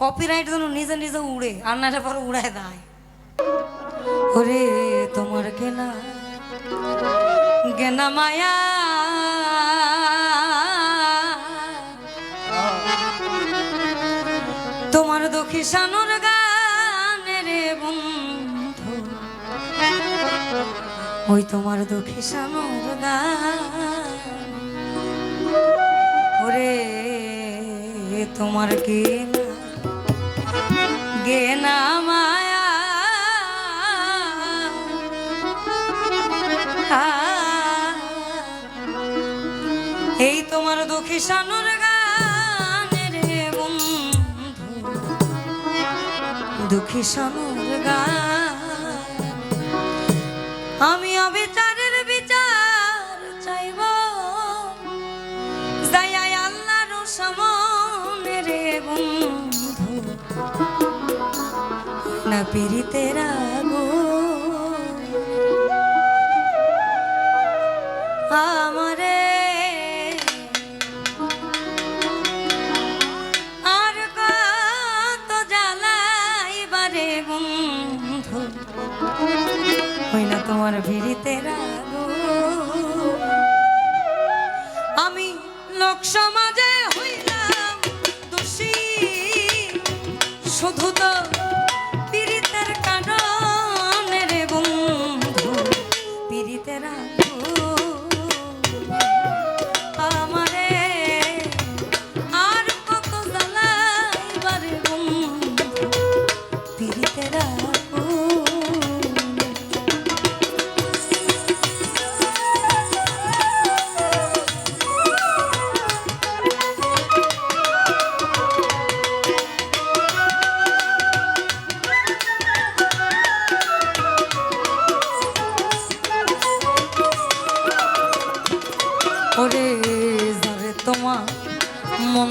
Copyright যেন নিজে নিজে উড়ে আর না পরে উড়ায় দেয়। ওরে তোমার কেনা গেনা মায়া। তোমার দুঃখী সানুর গানের বন্ধু, ওই তোমার দুঃখী সানুর গান। ওরে তোমার কি গেনা মায়া। এই তোমার দুঃখী সানুর গানের বন্ধু। দুঃখী সানুর গান। আমি অবিচারের বিচার চাইব। যাই আল্লাহর সামনে রে বন্ধু। না পীড়িতের আমারে আর কত জ্বালাইবারে বন্ধু হই না তোমার ভিড়িতে রাগো। আমি লোক সমাজে পীড়িতে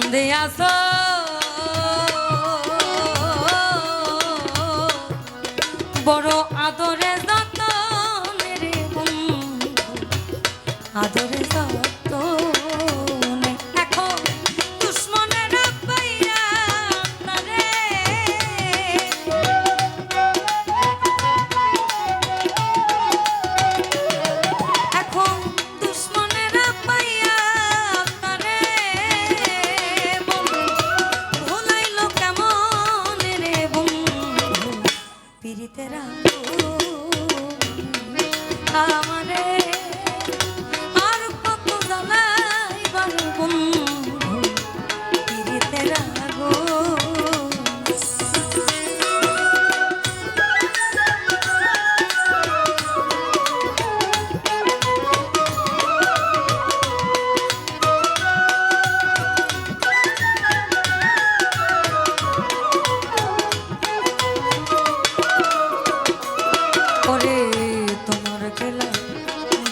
যারে আসো বড় আদরে যত রে আদরে পিরিতে রাখো। আমারে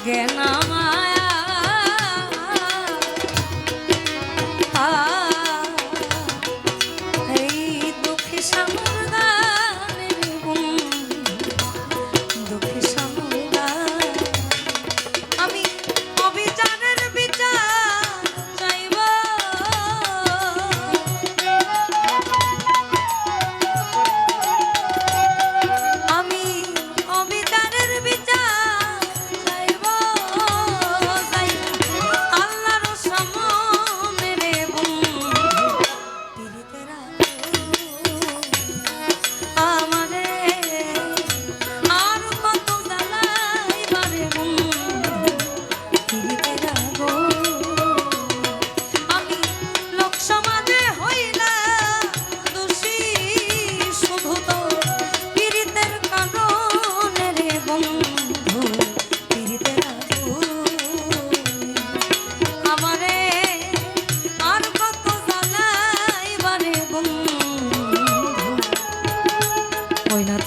Gena ma.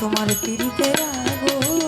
তোমার পিড়িতে রাগো